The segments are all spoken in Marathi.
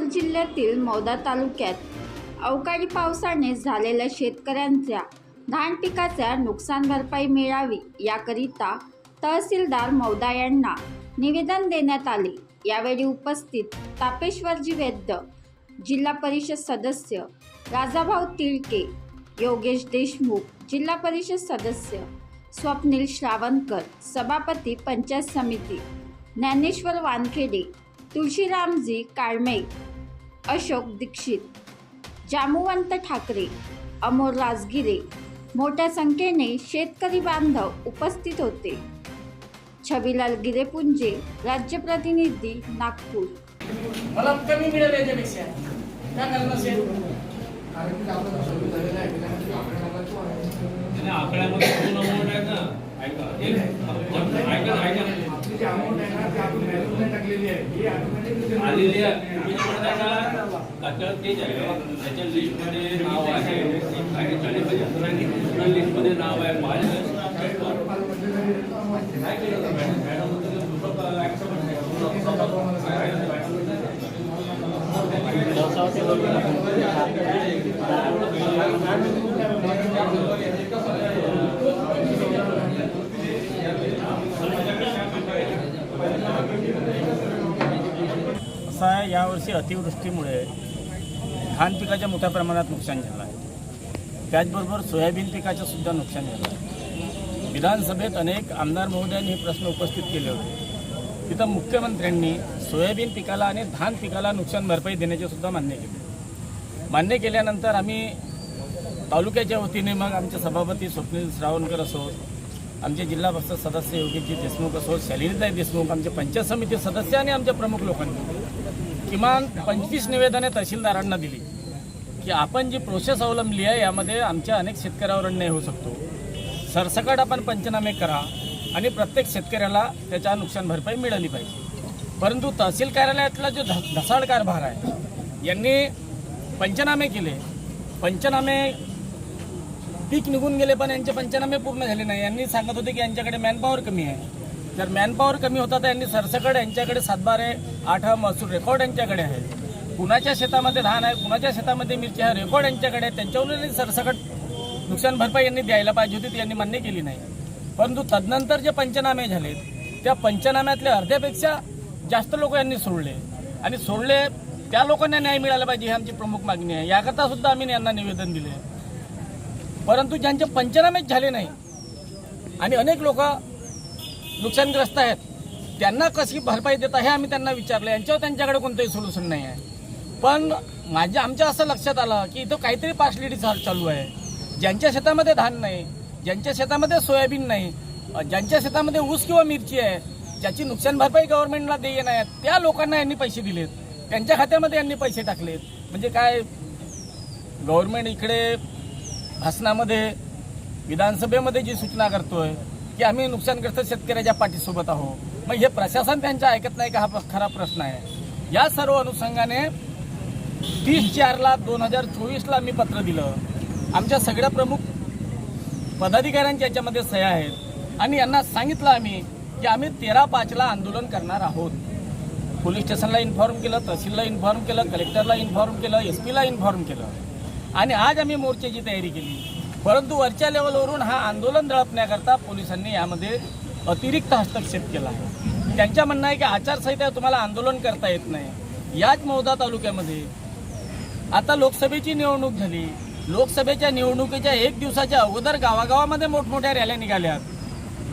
लातूर जिल्ह्यातील मौदा तालुक्यात अवकाळी पावसाने झालेल्या शेतकऱ्यांच्या धान पिकाच्या नुकसान भरपाई मिळावी याकरिता तहसीलदार मौदा यांना निवेदन देण्यात आले. यावेळी उपस्थित तापेश्वरजी वैद्य जिल्हा परिषद सदस्य राजाभाऊ तिळके योगेश देशमुख जिल्हा परिषद सदस्य स्वप्नील श्रावणकर सभापती पंचायत समिती ज्ञानेश्वर वानखेडे तुळशीरामजी काळमे अशोक दीक्षित जामुवंत ठाकरे अमोल राजगिरे मोठ्या संख्येने शेतकरी बांधव उपस्थित होते. छबिलाल गिरेपुंजे राज्य प्रतिनिधी नागपूर. मला कमी मिळेल याच्यापेक्षा. काय कारण असेल आणि आकड्यामध्ये दोन अमाऊंट आहेत ना. ऐका एक ऐका ना, ऐका. ना. जी amount आहे ना, ती आपण value आलेली आहे. तेच आहे त्याच्या लिस्टमध्ये नाव आहे. चाळीस लिस्टमध्ये नाव आहे. माझ्या काय केलं होतं मॅडम मॅडम दुसरं असं आहे यावर्षी अतिवृष्टीमुळे धान पिकाच्या मोठ्या प्रमाणात नुकसान झालं आहे. त्याचबरोबर सोयाबीन पिकाचं सुद्धा नुकसान झालं आहे. विधानसभेत अनेक आमदार महोदयांनी हे प्रश्न उपस्थित केले होते. तिथं मुख्यमंत्र्यांनी सोयाबीन पिकाला आणि धान पिकाला नुकसान भरपाई देण्याचे सुद्धा मान्य केले. मान्य केल्यानंतर आम्ही तालुक्याच्या वतीने मग आमचे सभापती स्वप्नील श्रावणकर असोत आमचे जिल्हा परिषद सदस्य योगीजी देशमुख असो शालिनीताई देशमुख आमचे पंचायत समिती सदस्य आणि आमच्या प्रमुख लोकांनी किमान पंचवीस निवेदने तहसीलदारांना दिली की आपण जी प्रोसेस अवलंबली आहे यामध्ये आमच्या अनेक शेतकऱ्यावर अन्याय होऊ शकतो. सरसकट आपण पंचनामे करा आणि प्रत्येक शेतकऱ्याला त्याच्या नुकसान भरपाई मिळाली पाहिजे. परंतु तहसील कार्यालयातला जो ध ढसाळ कारभार आहे यांनी पंचनामे केले. पंचनामे पीक निघून गेले पण यांचे पंचनामे पूर्ण झाले नाही. यांनी सांगत होते की यांच्याकडे मॅनपॉवर कमी आहे. जर मॅनपॉवर कमी होता तर यांनी सरसकट यांच्याकडे सातबारे आठ महसूल रेकॉर्ड यांच्याकडे आहे कुणाच्या शेतामध्ये धान आहे कुणाच्या शेतामध्ये मिरची हा रेकॉर्ड यांच्याकडे आहे त्यांच्यावरून सरसकट नुकसान भरपाई यांनी द्यायला पाहिजे होती ती यांनी मान्य केली नाही. परंतु तदनंतर जे पंचनामे झाले त्या पंचनाम्यातल्या अर्ध्यापेक्षा जास्त लोक यांनी सोडले. आणि सोडले त्या लोकांना न्याय मिळाला पाहिजे ही आमची प्रमुख मागणी आहे. याकरता सुद्धा आम्ही यांना निवेदन दिले परंतु ज्यांचे पंचनामेच झाले नाही आणि अनेक लोक नुकसानग्रस्त आहेत त्यांना कशी भरपाई देता हे आम्ही त्यांना विचारलं. यांच्यावर त्यांच्याकडे कोणतंही सोल्युशन नाही आहे. पण माझ्या आमच्या असं लक्षात आलं की इथं काहीतरी पार्सलिटी चालू आहे. ज्यांच्या शेतामध्ये धान नाही ज्यांच्या शेतामध्ये सोयाबीन नाही ज्यांच्या शेतामध्ये ऊस किंवा मिरची आहे ज्याची नुकसान भरपाई गव्हर्नमेंटला देय नाही त्या लोकांना यांनी पैसे दिलेत. त्यांच्या खात्यामध्ये यांनी पैसे टाकलेत. म्हणजे काय गव्हर्नमेंट इकडे भाषणामध्ये विधानसभेमध्ये जी सूचना करतोय की आम्ही नुकसानग्रस्त शेतकऱ्याच्या पाठीसोबत आहोत. मग हे प्रशासन त्यांच्या ऐकत नाही का हा खरा प्रश्न आहे? या सर्व अनुषंगाने तीस चारला दोन हजार चोवीसला मी पत्र दिलं. आमच्या सगळ्या प्रमुख पदाधिकाऱ्यांच्या याच्यामध्ये सह्या आहेत. आणि यांना सांगितलं आम्ही की आम्ही तेरा पाचला आंदोलन करणार आहोत. पोलीस स्टेशनला इन्फॉर्म केलं तहसीलला इन्फॉर्म केलं कलेक्टरला इन्फॉर्म केलं एस पीला इन्फॉर्म केलं. आणि आज आम्ही मोर्चाची तयारी केली. परंतु वरच्या लेवलवरून हा आंदोलन दळपण्याकरता पोलिसांनी यामध्ये अतिरिक्त हस्तक्षेप केला. त्यांच्या म्हणणं आहे की आचारसंहिता तुम्हाला आंदोलन करता येत नाही. याच मौदा तालुक्यामध्ये आता लोकसभेची निवडणूक झाली. लोकसभेच्या निवडणुकीच्या एक दिवसाच्या अगोदर गावागावामध्ये मोठमोठ्या रॅल्या निघाल्यात.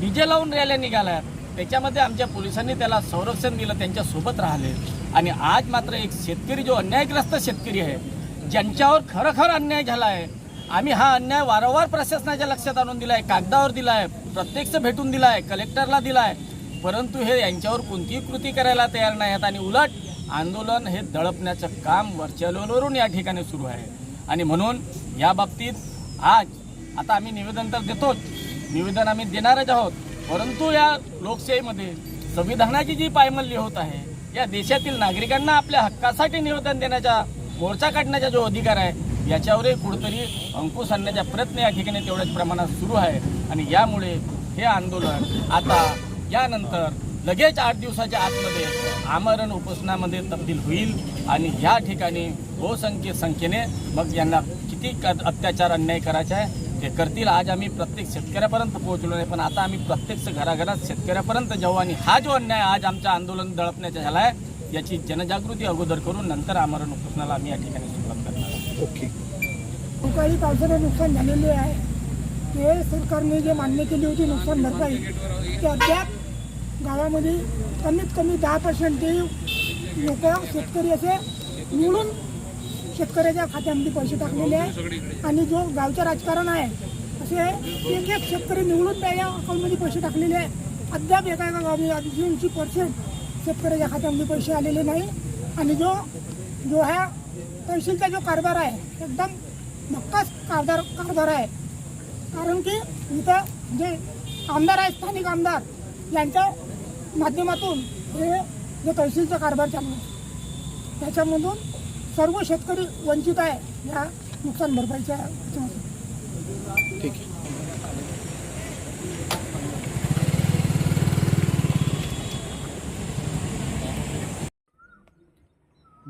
डीजे लावून रॅल्या निघाल्यात. त्याच्यामध्ये आमच्या पोलिसांनी त्याला संरक्षण दिलं त्यांच्यासोबत राहिले. आणि आज मात्र एक शेतकरी जो अन्यायग्रस्त शेतकरी आहे ज्यांच्यावर खरोखर अन्याय झाला आहे आम्ही हा अन्याय वारंवार प्रशासनाच्या लक्षात आणून दिला आहे कागदावर दिला आहे प्रत्यक्ष भेटून दिला आहे कलेक्टरला दिला आहे परंतु हे यांच्यावर कोणतीही कृती करायला तयार नाही आहेत आणि उलट आंदोलन हे दळपण्याचं काम वरच्या लेवलवरून या ठिकाणी सुरू आहे. आणि म्हणून या बाबतीत आज आता आम्ही निवेदन तर देतोच निवेदन आम्ही देणारच आहोत. परंतु या लोकशाहीमध्ये संविधानाची जी पायमल्ली होत आहे या देशातील नागरिकांना आपल्या हक्कासाठी निवेदन देण्याच्या मोर्चा काढण्याचा जो अधिकार आहे याच्यावरही कुठंतरी अंकुश आणण्याचा प्रयत्न या ठिकाणी तेवढ्याच प्रमाणात सुरू आहे. आणि यामुळे हे आंदोलन आता यानंतर लगेच आठ दिवसाच्या आतमध्ये आमरण उपोषणामध्ये तब्दील होईल. आणि ह्या ठिकाणी बहुसंख्य संख्येने मग यांना किती क- अत्याचार अन्याय करायचा आहे ते करतील. आज आम्ही प्रत्येक शेतकऱ्यापर्यंत पोहोचलो नाही पण आता आम्ही प्रत्यक्ष घराघरात शेतकऱ्यापर्यंत जाऊ. आणि हा जो अन्याय आज आमचं आंदोलन दळपण्याचा झाला आहे याची जनजागृती अगोदर करून नंतर आमरण उपोषणाला आम्ही या ठिकाणी सुरुवात करणार आहोत. अवकाळी पावसाने नुकसान झालेले आहे. ते सरकारने जे मान्य केली होती नुकसान भरपाई ते अद्याप गावामध्ये कमीत कमी दहा पर्सेंट ते लोक शेतकरी असे निवडून शेतकऱ्याच्या खात्यामध्ये पैसे टाकलेले आहे. आणि जो गावचं राजकारण आहे असे एक एक शेतकरी निवडून त्याच्या अकाउंटमध्ये पैसे टाकलेले आहे. अद्याप एका एका गावी ऐंशी पर्सेंट शेतकऱ्याच्या खात्यामध्ये पैसे आलेले नाही. आणि जो जो ह्या तहसीलचा जो कारभार आहे एकदम धक्काच कारभार कारभार आहे. कारण की इथं जे आमदार आहेत स्थानिक आमदार यांच्या माध्यमातून हे जे तहसीलचा कारभार चालू आहे. त्याच्यामधून सर्व शेतकरी वंचित आहे या नुकसान भरपाईच्या ठीक आहे.